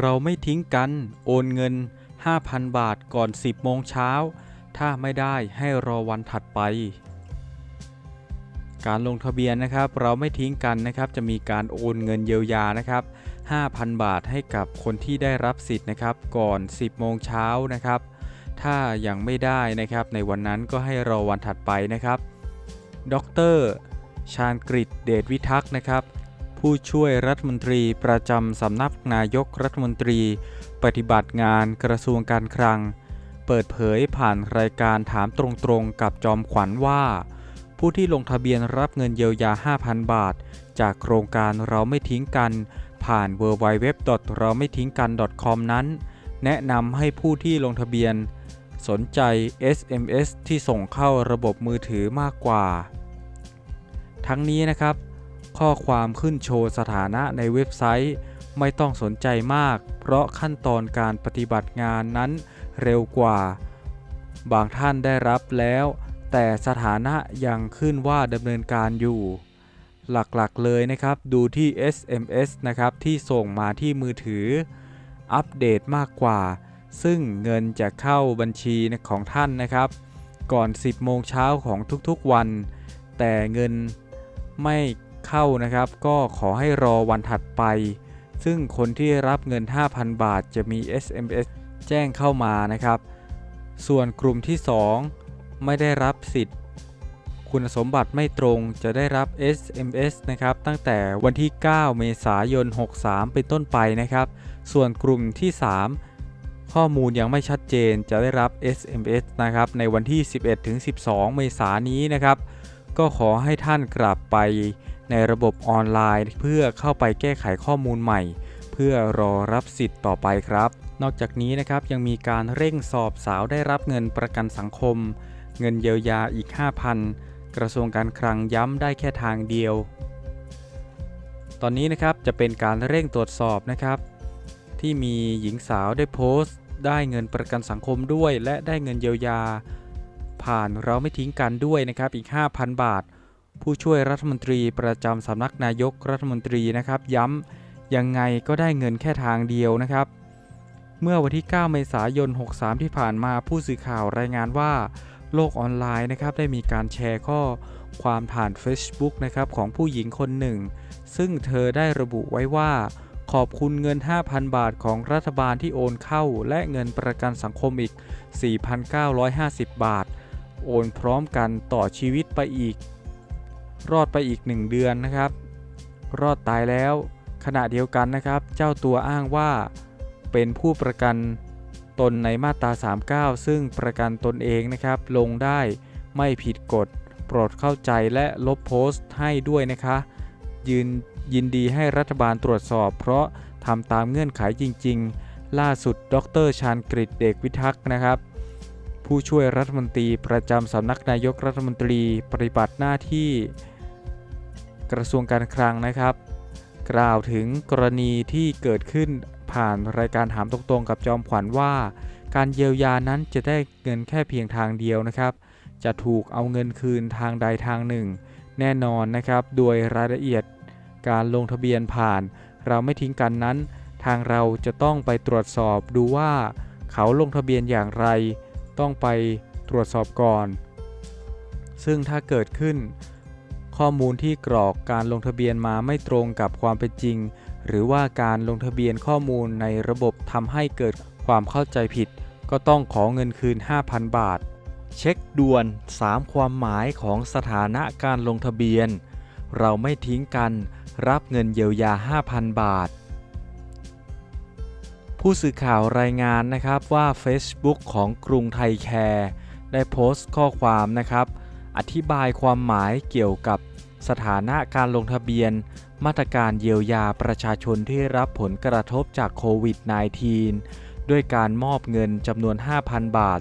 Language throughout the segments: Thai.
เราไม่ทิ้งกันโอนเงิน 5,000 บาทก่อน 10 โมงเช้า ถ้าไม่ได้ให้รอวันถัดไป การลงทะเบียนนะครับ เราไม่ทิ้งกันนะครับ จะมีการโอนเงินเยียวยานะครับ 5,000 บาทให้กับคนที่ได้รับสิทธิ์นะครับ ก่อน 10 โมงเช้านะครับ ถ้ายังไม่ได้นะครับ ในวันนั้นก็ให้รอวันถัดไปนะครับ ดร ชาญกฤษเดชวิทักษ์นะครับ ผู้ช่วยรัฐมนตรีประจำสำนักนายกรัฐมนตรี ปฏิบัติงานกระทรวงการคลัง เปิดเผยผ่านรายการถามตรงๆกับจอมขวัญว่า ผู้ที่ลงทะเบียนรับเงินเยียวยา 5,000 บาท จากโครงการเราไม่ทิ้งกัน ผ่าน w w w เราไม่ทิ้งกัน .com นั้น แนะนำให้ผู้ที่ลงทะเบียน สนใจ SMS ที่ส่งเข้าระบบมือถือมากกว่า ทั้งนี้นะครับ ข้อความขึ้นโชว์สถานะในเว็บไซต์ ไม่ต้องสนใจมาก เพราะขั้นตอนการปฏิบัติงานนั้นเร็วกว่า บางท่านได้รับแล้ว แต่สถานะยังขึ้นว่าดำเนินการอยู่ หลักๆเลยนะครับดูที่ SMS นะครับที่ส่งมาที่มือถือ อัปเดตมากกว่า ซึ่งเงินจะเข้าบัญชีของท่านนะครับ ก่อน 10 โมงเช้าของทุกๆวัน แต่เงินไม่ เข้านะครับ ก็ขอให้รอวันถัดไป ซึ่งคนที่รับเงิน 5,000 บาทจะมี SMS แจ้งเข้ามานะครับ ส่วนกลุ่มที่ 2 ไม่ได้รับสิทธิ์ คุณสมบัติไม่ตรงจะได้รับ SMS นะครับ ตั้งแต่วันที่ 9 เมษายน 63 เป็นต้นไปนะครับ ส่วนกลุ่มที่ 3 ข้อมูลยังไม่ชัดเจนจะได้รับ SMS นะครับ ในวันที่ 11ถึง12 เมษายนนี้นะครับก็ขอให้ท่านกลับไป ในระบบออนไลน์ เพื่อเข้าไปแก้ไขข้อมูลใหม่ เพื่อรอรับสิทธิ์ต่อไปครับ นอกจากนี้นะครับยังมีการเร่งสอบสาวได้รับเงินประกันสังคม เงินเยียวยาอีก 5,000 กระทรวงการคลังย้ำได้แค่ทางเดียว ตอนนี้นะครับจะเป็นการเร่งตรวจสอบนะครับ ที่มีหญิงสาวได้โพสต์ ได้เงินประกันสังคมด้วย และได้เงินเยียวยา ผ่านเราไม่ทิ้งกันด้วยนะครับอีก 5,000 บาท ผู้ช่วยรัฐมนตรีประจำสำนักนายกรัฐมนตรีนะครับ ย้ำยังไงก็ได้เงินแค่ทางเดียวนะครับ เมื่อวันที่ 9 เมษายน 63 ที่ผ่านมาผู้สื่อข่าวรายงานว่า โลกออนไลน์นะครับได้มีการแชร์ข้อความผ่าน Facebook นะครับของผู้หญิงคนหนึ่ง ซึ่งเธอได้ระบุไว้ว่า ขอบคุณเงิน 5,000 บาทของรัฐบาลที่โอนเข้า และเงินประกันสังคมอีก 4,950 บาท โอนพร้อมกันต่อชีวิตไปอีก รอดไปอีก 1 เดือนนะครับ รอดตายแล้ว ขณะเดียวกันนะครับ เจ้าตัวอ้างว่าเป็นผู้ประกันตนในมาตรา 39 ซึ่งประกันตนเองนะครับ ลงได้ไม่ผิดกฎ โปรดเข้าใจและลบโพสต์ให้ด้วยนะคะ ยืนยินดีให้รัฐบาลตรวจสอบ เพราะทำตามเงื่อนไขจริง ๆ ล่าสุด ดรชาญกฤษเดกวิทักษ์นะครับ ผู้ช่วยรัฐมนตรีประจำสำนักนายกรัฐมนตรีปฏิบัติหน้าที่ กระทรวงการคลังนะครับ กล่าวถึงกรณีที่เกิดขึ้นผ่านรายการถามตรงๆ กับจอมขวัญว่า การเยียวยานั้นจะได้เงินแค่เพียงทางเดียวนะครับ จะถูกเอาเงินคืนทางใดทางหนึ่ง แน่นอนนะครับ โดยรายละเอียดการลงทะเบียนผ่าน เราไม่ทิ้งกันนั้น ทางเราจะต้องไปตรวจสอบดูว่า เขาลงทะเบียนอย่างไร ต้องไปตรวจสอบก่อน ซึ่งถ้าเกิดขึ้น ข้อมูลที่กรอกการลงทะเบียนมาไม่ตรงกับความเป็นจริง หรือว่าการลงทะเบียนข้อมูลในระบบทำให้เกิดความเข้าใจผิด ก็ต้องขอเงินคืน 5,000 บาท เช็คด่วน 3 ความหมายของสถานะการลงทะเบียน เราไม่ทิ้งกัน รับเงินเยียวยา 5,000 บาท ผู้สื่อข่าวรายงานนะครับว่า Facebook ของกรุงไทยแคร์ได้โพสต์ข้อความนะครับอธิบายความหมายเกี่ยวกับ สถานะการลงทะเบียน มาตรการเยียวยาประชาชนที่รับผลกระทบจากโควิด -19 ด้วยการมอบเงินจำนวน 5,000 บาท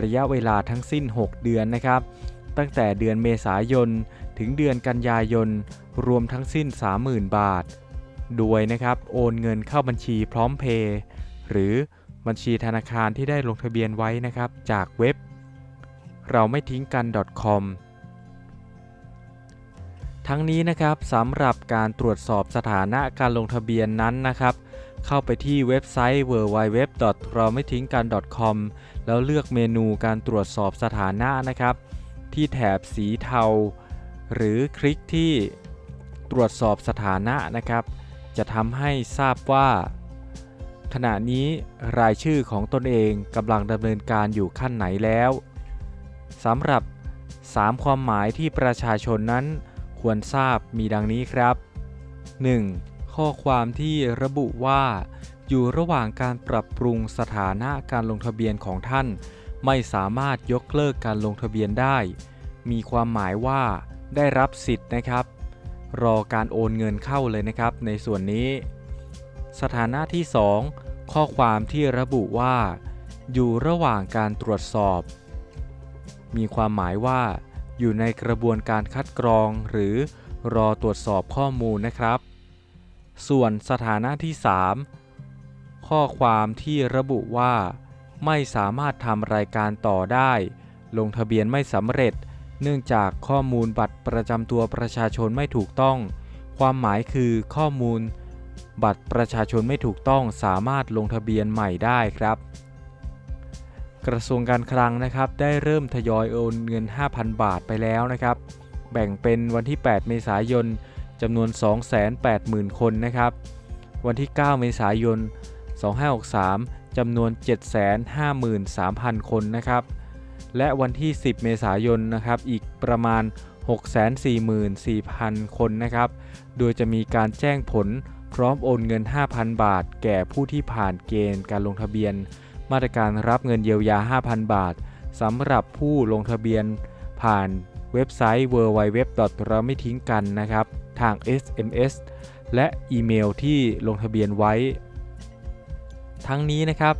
ระยะเวลาทั้งสิ้น 6 เดือนนะครับ ตั้งแต่เดือนเมษายน ถึงเดือนกันยายน รวมทั้งสิ้น 30,000 บาท โดยนะครับ โอนเงินเข้าบัญชีพร้อมเพย์หรือบัญชีธนาคารที่ได้ลงทะเบียนไว้นะครับ จากเว็บ เราไม่ทิ้งกัน .com ทั้งนี้นะครับสำหรับการตรวจสอบสถานะการลงทะเบียนนั้นนะครับ เข้าไปที่เว็บไซต์ www เราไม่ทิ้งกัน .com แล้วเลือกเมนูการตรวจสอบสถานะนะครับ ที่แถบสีเทา หรือคลิกที่ตรวจสอบสถานะนะครับ จะทำให้ทราบว่า ขณะนี้รายชื่อของตนเองกำลังดำเนินการอยู่ขั้นไหนแล้วสำหรับ 3 ความหมายที่ประชาชนนั้น ควรทราบมีดังนี้ครับ 1. ข้อความที่ระบุว่า อยู่ระหว่างการปรับปรุงสถานะการลงทะเบียนของท่าน ไม่สามารถยกเลิกการลงทะเบียนได้ มีความหมายว่า ได้รับสิทธิ์นะครับ รอการโอนเงินเข้าเลยนะครับในส่วนนี้ สถานะที่ 2 ข้อความที่ระบุว่า อยู่ระหว่างการตรวจสอบ มีความหมายว่า อยู่ในกระบวนการคัดกรองหรือรอตรวจสอบข้อมูลนะครับ ส่วนสถานะที่ 3 ข้อความที่ระบุว่า ไม่สามารถทำรายการต่อได้ ลงทะเบียนไม่สำเร็จ เนื่องจากข้อมูลบัตรประจำตัวประชาชนไม่ถูกต้อง ความหมายคือข้อมูล บัตรประชาชนไม่ถูกต้องสามารถลงทะเบียนใหม่ได้ครับ กระทรวงการคลังนะครับได้เริ่มทยอยโอนเงิน 5,000 บาทไปแล้วนะครับ แบ่งเป็นวันที่ 8 เมษายนจำนวน 280,000 คนนะครับ วันที่ 9 เมษายน 2563จำนวน 753,000 คนนะครับ และวันที่ 10 เมษายนนะครับอีกประมาณ 644,000 คนนะครับ โดยจะมีการแจ้งผลพร้อมโอนเงิน 5,000 บาท แก่ผู้ที่ผ่านเกณฑ์การลงทะเบียน มาตรการรับเงินเยียวยา 5,000 บาทสำหรับผู้ลงทะเบียนผ่านเว็บไซต์ www เราไม่ทิ้งกันนะครับ ทาง SMS และอีเมลที่ลงทะเบียนไว้ ทั้งนี้นะครับ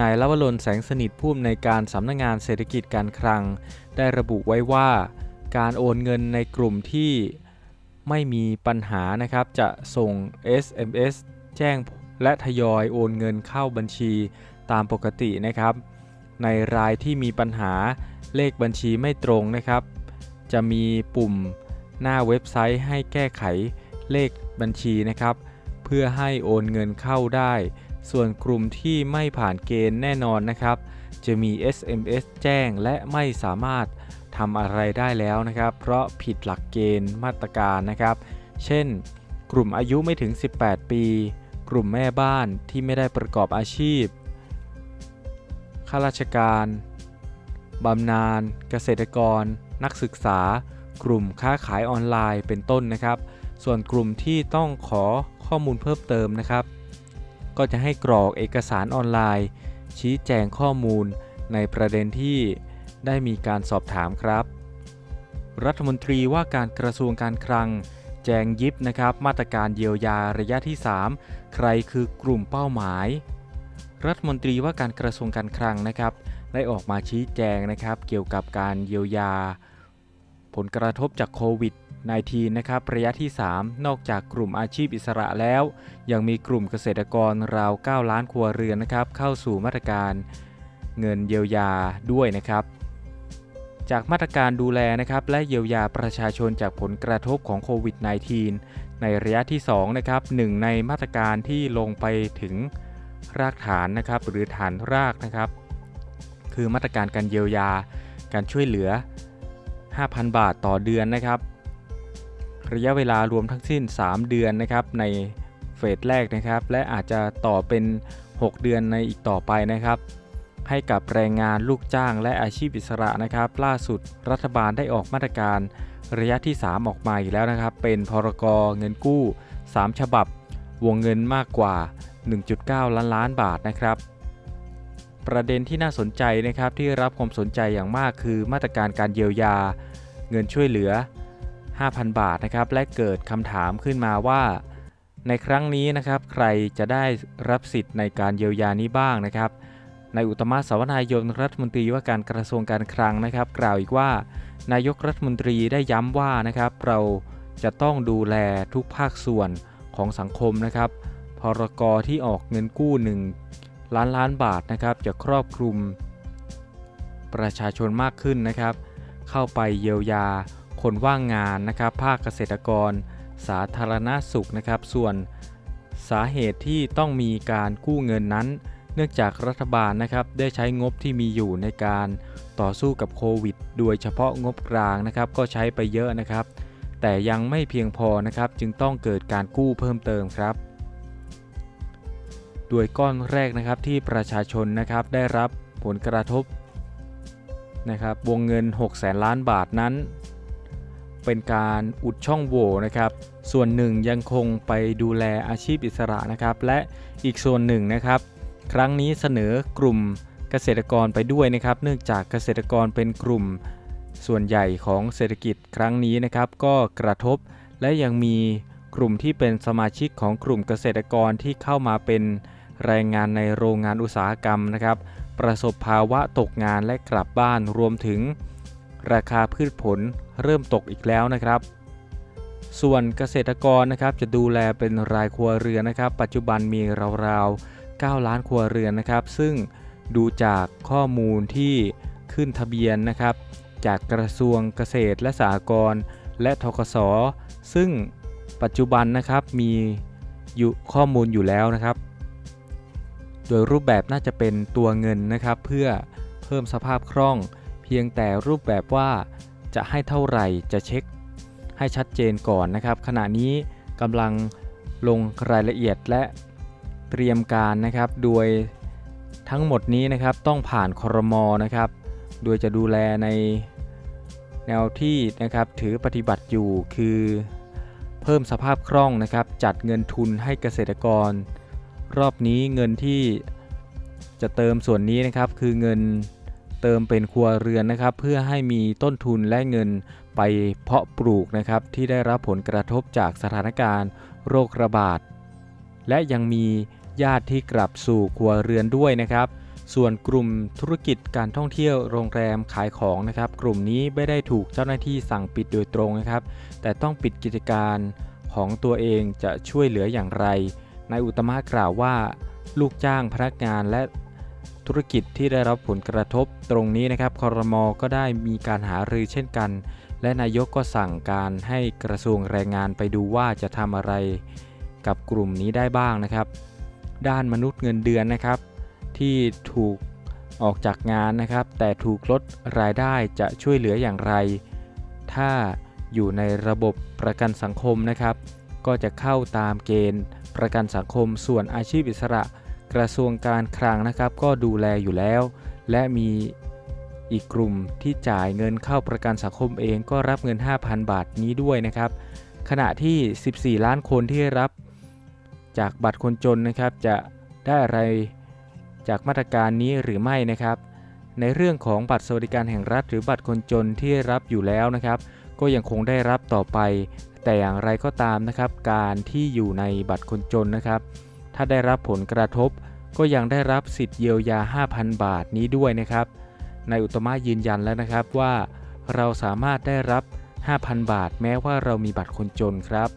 นายลวรนแสงสนิทผู้อำนวยการสำนักงงานเศรษฐกิจการคลัง ได้ระบุไว้ว่า การโอนเงินในกลุ่มที่ไม่มีปัญหานะครับ จะส่ง SMS แจ้งและทยอยโอนเงินเข้าบัญชี ตามปกตินะครับ ในรายที่มีปัญหาเลขบัญชีไม่ตรงนะครับ จะมีปุ่มหน้าเว็บไซต์ให้แก้ไขเลขบัญชีนะครับ เพื่อให้โอนเงินเข้าได้ ส่วนกลุ่มที่ไม่ผ่านเกณฑ์แน่นอนนะครับ จะมี SMS แจ้งและไม่สามารถทำอะไรได้แล้วนะครับ เพราะผิดหลักเกณฑ์มาตรการนะครับ เช่น กลุ่มอายุไม่ถึง 18 ปี กลุ่มแม่บ้านที่ไม่ได้ประกอบอาชีพ ข้าราชการ บำนาญ เกษตรกร นักศึกษา กลุ่มค้าขายออนไลน์เป็นต้นนะครับ ส่วนกลุ่มที่ต้องขอข้อมูลเพิ่มเติมนะครับ ก็จะให้กรอกเอกสารออนไลน์ ชี้แจงข้อมูลในประเด็นที่ได้มีการสอบถามครับ รัฐมนตรีว่าการกระทรวงการคลัง แจงยิบนะครับ มาตรการเยียวยาระยะที่ 3 ใครคือกลุ่มเป้าหมาย รัฐมนตรีว่าการกระทรวงการคลังนะครับ ได้ออกมาชี้แจงนะครับ เกี่ยวกับการเยียวยา ผลกระทบจากโควิด -19 นะครับ ระยะที่ 3 นอกจากกลุ่มอาชีพอิสระแล้ว ยังมีกลุ่มเกษตรกรราว 9 ล้านครัวเรือนนะครับ เข้าสู่มาตรการเงินเยียวยาด้วยนะครับ จากมาตรการดูแลนะครับ และเยียวยาประชาชนจากผลกระทบของโควิด -19 ในระยะที่2นะครับหนึ่งในมาตรการที่ลงไปถึง รากฐานนะครับ หรือฐานรากนะครับ คือมาตรการการเยียวยา การช่วยเหลือ 5,000 บาทต่อเดือนนะครับ ระยะเวลารวมทั้งสิ้น 3 เดือนนะครับ ในเฟสแรกนะครับ และอาจจะต่อเป็น 6 เดือนในอีกต่อไปนะครับให้กับแรงงานลูกจ้างและอาชีพอิสระนะครับ ล่าสุดรัฐบาลได้ออกมาตรการระยะที่ 3 ออกมาอีกแล้วนะครับ เป็นพรกเงินกู้ 3 ฉบับ วงเงินมากกว่า 1.9 ล้านล้านบาทนะครับ ประเด็นที่น่าสนใจนะครับที่รับความสนใจอย่างมากคือมาตรการการเยียวยา เงินช่วยเหลือ 5,000 บาทนะครับและเกิดคำถามขึ้นมาว่า ในครั้งนี้นะครับใครจะได้รับสิทธิ์ในการเยียวยานี้บ้างนะครับนายอุตมะสาวนายนรัฐมนตรีว่าการกระทรวงการคลังนะครับ กล่าวอีกว่า นายกรัฐมนตรีได้ย้ำว่านะครับ เราจะต้องดูแลทุกภาคส่วนของสังคมนะครับ พรกรที่ออกเงินกู้ 1 ล้านล้านบาทนะครับ จะครอบคลุม ประชาชนมากขึ้นนะครับ เข้าไปเยียวยาคนว่างงานนะครับ ภาคเกษตรกร สาธารณสุขนะครับ ส่วนสาเหตุที่ต้องมีการกู้เงินนั้น เนื่องจากรัฐบาลนะครับได้ใช้งบที่มีอยู่ในการต่อสู้กับโควิด โดยเฉพาะงบกลางนะครับ ก็ใช้ไปเยอะนะครับ แต่ยังไม่เพียงพอนะครับ จึงต้องเกิดการกู้เพิ่มเติมครับ โดยก้อนแรกนะครับที่ประชาชนนะครับได้รับผลกระทบนะครับวงเงิน 6 แสนล้านบาทนั้น เป็นการอุดช่องโหว่นะครับ ส่วนหนึ่งยังคงไปดูแลอาชีพอิสระนะครับ และอีกส่วนหนึ่งนะครับ ครั้งนี้เสนอกลุ่มเกษตรกรไปด้วยนะครับ เนื่องจากเกษตรกรเป็นกลุ่มส่วนใหญ่ของเศรษฐกิจครั้งนี้นะครับ ก็กระทบและยังมีกลุ่มที่เป็นสมาชิกของกลุ่มเกษตรกรที่เข้ามาเป็น แรงงานในโรงงานอุตสาหกรรมนะครับ ประสบภาวะตกงานและกลับบ้านรวมถึง ราคาพืชผลเริ่มตกอีกแล้วนะครับ ส่วนเกษตรกรนะครับจะดูแลเป็นรายครัวเรือนนะครับ ปัจจุบันมีราวๆ 9 ล้านครัวเรือนนะครับ ซึ่งดูจากข้อมูลที่ขึ้นทะเบียนนะครับ จากกระทรวงเกษตรและสหกรณ์และทกสซึ่งปัจจุบันนะครับมีอยู่ข้อมูลอยู่แล้วนะครับ โดยรูปแบบน่าจะเป็นตัวเงินนะครับ เพื่อเพิ่มสภาพคล่อง เพียงแต่รูปแบบว่าจะให้เท่าไหร่จะเช็คให้ชัดเจนก่อนนะครับ ขณะนี้กำลังลงรายละเอียดและเตรียมการนะครับ โดยทั้งหมดนี้นะครับต้องผ่านครมนะครับ โดยจะดูแลในแนวที่นะครับถือปฏิบัติอยู่คือ เพิ่มสภาพคล่องนะครับ จัดเงินทุนให้เกษตรกร รอบนี้เงินที่จะเติมส่วนนี้นะครับ คือเงินเติมเป็นครัวเรือนนะครับ เพื่อให้มีต้นทุนและเงินไปเพาะปลูกนะครับ ที่ได้รับผลกระทบจากสถานการณ์โรคระบาด และยังมีญาติที่กลับสู่ครัวเรือนด้วยนะครับ ส่วนกลุ่มธุรกิจการท่องเที่ยวโรงแรมขายของนะครับ กลุ่มนี้ไม่ได้ถูกเจ้าหน้าที่สั่งปิดโดยตรงนะครับ แต่ต้องปิดกิจการของตัวเองจะช่วยเหลืออย่างไร นายอุตมะกล่าวว่า ลูกจ้างพนักงานและธุรกิจที่ได้รับผลกระทบตรงนี้นะครับคอรมอก็ได้มีการหารือเช่นกัน และนายกก็สั่งการให้กระทรวงแรงงานไปดูว่าจะทำอะไรกับกลุ่มนี้ได้บ้างนะครับ ด้านมนุษย์เงินเดือนนะครับ ที่ถูกออกจากงานนะครับ แต่ถูกลดรายได้จะช่วยเหลืออย่างไร ถ้าอยู่ในระบบประกันสังคมนะครับ ก็จะเข้าตามเกณฑ์ ประกันสังคมส่วนอาชีพอิสระ กระทรวงการคลังนะครับ ก็ดูแลอยู่แล้ว และมีอีกกลุ่มที่จ่ายเงินเข้าประกันสังคมเองก็รับเงิน 5,000 บาทนี้ด้วยนะครับ ขณะที่ 14 ล้านคนที่รับจากบัตรคนจนนะครับ จะได้อะไรจากมาตรการนี้หรือไม่นะครับ ในเรื่องของบัตรสวัสดิการแห่งรัฐ หรือบัตรคนจนที่รับอยู่แล้วนะครับ ก็ยังคงได้รับต่อไป แต่อย่างไรก็ตามนะครับ การที่อยู่ในบัตรคนจนนะครับ ถ้าได้รับผลกระทบ ก็ยังได้รับสิทธิ์เยียวยา 5,000 บาทนี้ด้วยนะครับนายอุตมะยืนยันแล้วนะครับว่า เราสามารถได้รับ 5,000 บาท แม้ว่าเรามีบัตรคนจนครับ